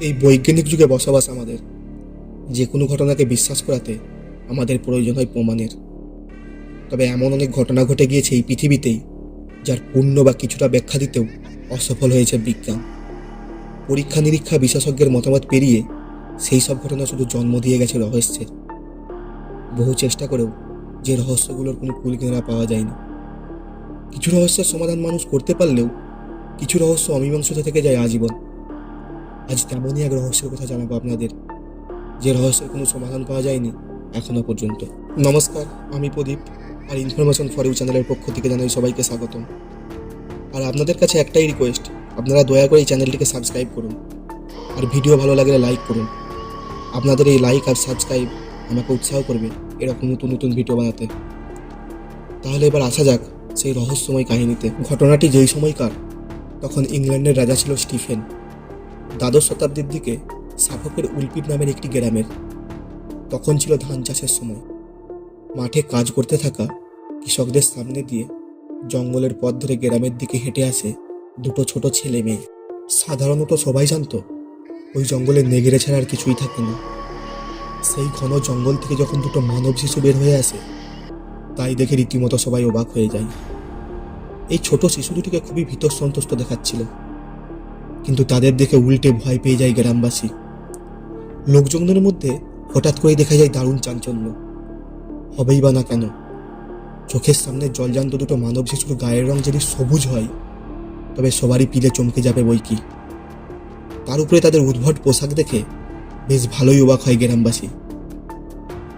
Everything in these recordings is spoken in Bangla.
এই বৈজ্ঞানিক যুগে বসবাস আমাদের। যে কোনো ঘটনাকে বিশ্বাস করাতে আমাদের প্রয়োজন হয় প্রমাণের। তবে এমন অনেক ঘটনা ঘটে গিয়েছে এই পৃথিবীতেই, যার পূর্ণ বা কিছুটা ব্যাখ্যা দিতেও অসফল হয়েছে বিজ্ঞান। পরীক্ষা নিরীক্ষা বিশেষজ্ঞের মতামত পেরিয়ে সেই সব ঘটনা শুধু জন্ম দিয়ে গেছে রহস্যের। বহু চেষ্টা করেও যে রহস্যগুলোর কোনো কুল কিনারা পাওয়া যায়নি। কিছু রহস্যের সমাধান মানুষ করতে পারলেও কিছু রহস্য অমীমাংসিত থেকে যায় আজীবন। আজ তেমনই এক রহস্যের কথা জানাব আপনাদের। যে রহস্যের কোনো সমাধান পাওয়া যায়নি এখনও পর্যন্ত। নমস্কার, আমি প্রদীপ, আর ইনফরমেশন ফর ইউ চ্যানেলের পক্ষ থেকে জানাই সবাইকে স্বাগতম। আর আপনাদের কাছে একটাই রিকোয়েস্ট আপনারা দয়া করে এই চ্যানেলটিকে সাবস্ক্রাইব করুন। আর ভিডিও ভালো লাগলে লাইক করুন। আপনাদের এই লাইক আর সাবস্ক্রাইব আমাকে উৎসাহ করবে এরকম নতুন নতুন ভিডিও বানাতে। তাহলে এবার আসা যাক সেই রহস্যময় কাহিনীতে। ঘটনাটি যেই সময়কার, তখন ইংল্যান্ডের রাজা ছিল স্টিফেন। দ্বাদশ শতাব্দীর দিকে সাফকের উলপিট নামের একটি গ্রামের। তখন ছিল ধান চাষের সময়। মাঠে কাজ করতে থাকা কৃষকদের সামনে দিয়ে জঙ্গলের পথ ধরে গ্রামের দিকে হেঁটে আসে দুটো ছোট ছেলে মেয়ে। সাধারণত সবাই জানতো, ওই জঙ্গলে নেগড়ে ছাড়া আর কিছুই থাকে না। সেই ঘন জঙ্গল থেকে যখন দুটো মানব শিশু বের হয়ে আসে, তাই দেখে রীতিমতো সবাই অবাক হয়ে যায়। এই ছোট শিশু দুটিকে খুবই ভীত সন্তুষ্ট দেখাচ্ছিল। কিন্তু তাদের দেখে উল্টে ভয় পেয়ে যায় গ্রামবাসী। লোকজনদের মধ্যে হঠাৎ করে দেখা যায় দারুণ চাঞ্চল্য। হবেই বা না কেন? চোখের সামনে জলজান্ত দুটো মানব শিশুর গায়ের রং যদি সবুজ হয়, তবে সবারই পিলে চমকে যাবে বই কি। তার উপরে তাদের উদ্ভট পোশাক দেখে বেশ ভালোই অবাক হয় গ্রামবাসী।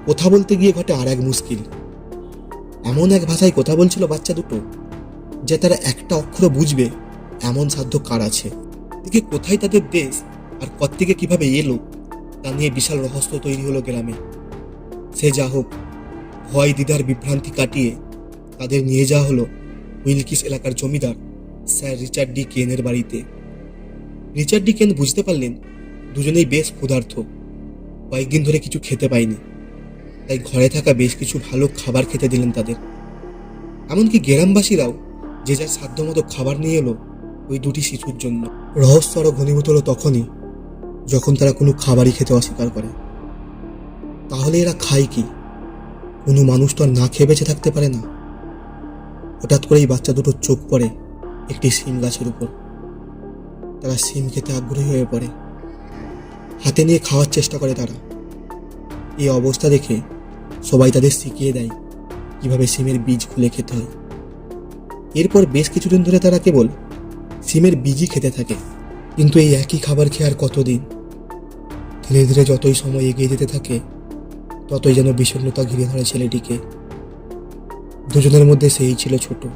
কথা বলতে গিয়ে ঘটে আর এক মুশকিল। এমন এক ভাষায় কথা বলছিল বাচ্চা দুটো, যে তারা একটা অক্ষর বুঝবে, এমন সাধ্য কার আছে? এদিকে কোথায় তাদের দেশ আর কত্তিকে কীভাবে এলো, তা নিয়ে বিশাল রহস্য তৈরি হলো গ্রামে। সে যা হোক, ভয় দিদার বিভ্রান্তি কাটিয়ে তাদের নিয়ে যাওয়া হলো উইলকিস এলাকার জমিদার স্যার রিচার্ড ডি কেনের বাড়িতে। রিচার্ড ডি কেন বুঝতে পারলেন, দুজনেই বেশ ক্ষুধার্ত। কয়েকদিন ধরে কিছু খেতে পায়নি, তাই ঘরে থাকা বেশ কিছু ভালো খাবার খেতে দিলেন তাদের। এমনকি গ্রামবাসীরাও যে যার সাধ্যমতো খাবার নিয়ে এলো ওই দুটি শিশুর জন্য। রহস্য আরও ঘনীভূত হলো তখনই, যখন তারা কোনো খাবারই খেতে অস্বীকার করে। তাহলে এরা খায় কি? কোনো মানুষ তো আর না খেয়ে বেঁচে থাকতে পারে না। হঠাৎ করেই বাচ্চা দুটোর চোখ পড়ে একটি শিম গাছের উপর। তারা শিম খেতে আগ্রহী হয়ে পড়ে। হাতে নিয়ে খাওয়ার চেষ্টা করে তারা। এই অবস্থা দেখে সবাই তাদের শিখিয়ে দেয় কীভাবে সিমের বীজ খুলে খেতে হয়। এরপর বেশ কিছুদিন ধরে তারা কেবল সিমের বীজই খেতে থাকে। কিন্তু এই একই খাবার খেয়ে আর কতদিন? ধীরে ধীরে যতই সময় এগিয়ে যেতে থাকে, ততই যেন বিষণ্ণতা ঘিরে ধরে ছেলেটিকে। দুজনের মধ্যে সেই ছিল ছোট।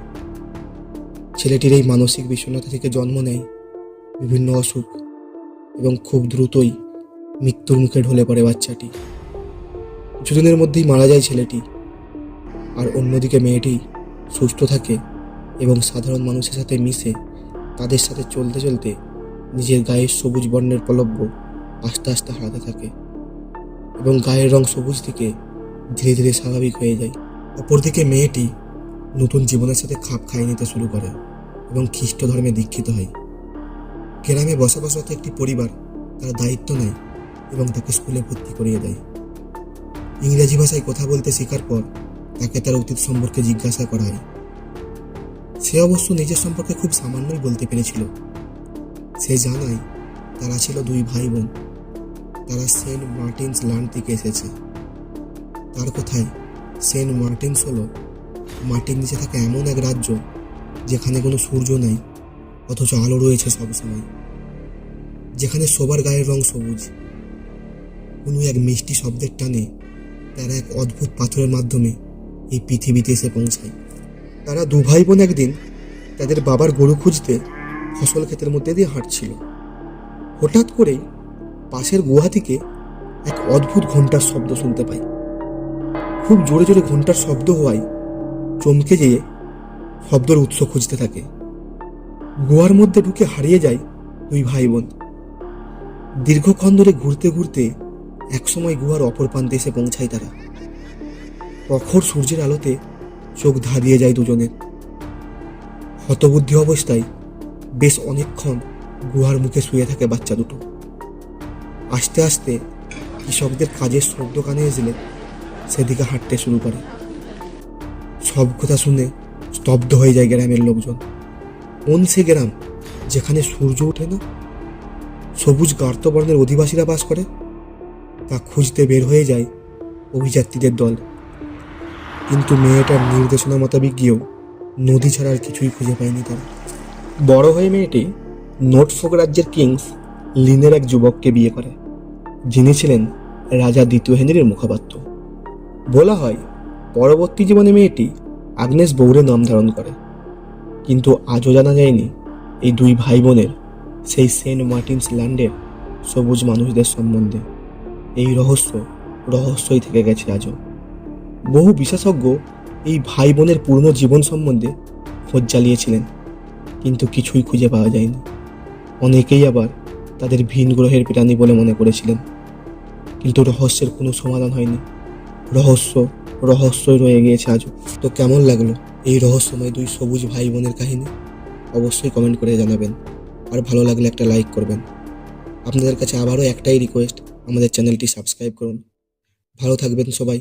ছেলেটির এই মানসিক বিষণ্ণতা থেকে জন্ম নেয় বিভিন্ন অসুখ এবং খুব দ্রুতই মৃত্যুর মুখে ঢলে পড়ে বাচ্চাটি। কিছুদিনের মধ্যেই মারা যায় ছেলেটি। আর অন্যদিকে মেয়েটি সুস্থ থাকে এবং সাধারণ মানুষের সাথে মিশে। তাদের সাথে চলতে চলতে নিজের গায়ের সবুজ বর্ণের পলব্য আস্তে আস্তে হারাতে থাকে এবং গায়ের রং সবুজ থেকে ধীরে ধীরে স্বাভাবিক হয়ে যায়। অপরদিকে মেয়েটি নতুন জীবনের সাথে খাপ খাইয়ে নিতে শুরু করে এবং খ্রিস্ট ধর্মে দীক্ষিত হয়। গ্রামে বসবাসরত একটি পরিবার তার দায়িত্ব নেয় এবং তাকে স্কুলে ভর্তি করিয়ে দেয়। ইংরেজি ভাষায় কথা বলতে শেখার পর তাকে তার অতীত সম্পর্কে জিজ্ঞাসা করা হয়। সে অবশ্য নিজের সম্পর্কে খুব সামান্যই বলতে পেরেছিল। সে জানায়, তারা ছিল দুই ভাই বোন তারা সেন্ট মার্টিনস ল্যান্ড থেকে এসেছে। তার কথায়, সেন্ট মার্টিনস হলো, মাটির নিচে থাকা এমন এক রাজ্য, যেখানে কোনো সূর্য নেই, অথচ আলো রয়েছে সবসময় যেখানে সবার গায়ের রং সবুজ। কোনো এক মিষ্টি শব্দের টানে তারা এক অদ্ভুত পাথরের মাধ্যমে এই পৃথিবীতে এসে পৌঁছায়। তারা দু ভাই বোন একদিন তাদের বাবার গরু খুঁজতে ফসল ক্ষেতের মধ্যে দিয়ে হাঁটছিল। হঠাৎ করেই পাশের গুহা থেকে এক অদ্ভুত ঘণ্টার শব্দ শুনতে পায় খুব জোরে জোরে ঘণ্টার শব্দ হওয়ায় চমকে যেয়ে শব্দের উৎস খুঁজতে থাকে। গুহার মধ্যে ঢুকে হারিয়ে যায় দুই ভাই বোন। দীর্ঘক্ষণ ধরে ঘুরতে ঘুরতে একসময় গুহার অপর প্রান্তে এসে পৌঁছায় তারা। প্রখর সূর্যের আলোতে চোখ ধাঁধিয়ে যায় দুজনের। হতবুদ্ধি অবস্থায় বেশ অনেকক্ষণ গুহার মুখে শুয়ে থাকে বাচ্চা দুটো। আস্তে আস্তে কৃষকদের কাজের শব্দ কানে এসলে সেদিকে হাঁটতে শুরু করে। সব কথা শুনে স্তব্ধ হয়ে যায় গ্রামের লোকজন। কোন সে গ্রাম যেখানে সূর্য ওঠে না, সবুজ গার্তবর্ণের অধিবাসীরা বাস করে, তা খুঁজতে বের হয়ে যায় অভিযাত্রীদের দল। কিন্তু মেয়েটার নির্দেশনা মোতাবেক গিয়েও নদী ছাড়া আর কিছুই খুঁজে পায়নি তারা। বড় হয়ে মেয়েটি নোটফোক রাজ্যের কিংস লিনের এক যুবককে বিয়ে করে। যিনি ছিলেন রাজা দ্বিতীয় হেনরির মুখপাত্র। বলা হয়, পরবর্তী জীবনে মেয়েটি আগ্নেস বৌরে নাম ধারণ করে। কিন্তু আজও জানা যায়নি এই দুই ভাই বোনের সেই সেন্ট মার্টিনস ল্যান্ডের সবুজ মানুষদের সম্বন্ধে। এই রহস্য রহস্যই থেকে গেছে আজও। বহু বিশেষজ্ঞ এই ভাই বোনের পুরনো জীবন সম্বন্ধে খোঁজ চালিয়েছিলেন, কিন্তু কিছুই খুঁজে পাওয়া যায়নি। অনেকেই আবার তাদের ভিন গ্রহের প্রাণী বলে মনে করেছিলেন, কিন্তু রহস্যের কোনো সমাধান হয়নি। রহস্য, রহস্যই রয়ে গিয়েছে আজও। তো কেমন লাগল এই রহস্যময় দুই সবুজ ভাই বোনের কাহিনী? অবশ্যই কমেন্ট করে জানাবেন, আর ভালো লাগলে একটা লাইক করবেন। আপনাদের কাছে আবারও একটাই রিকোয়েস্ট আমাদের চ্যানেলটি সাবস্ক্রাইব করুন। ভালো থাকবেন সবাই।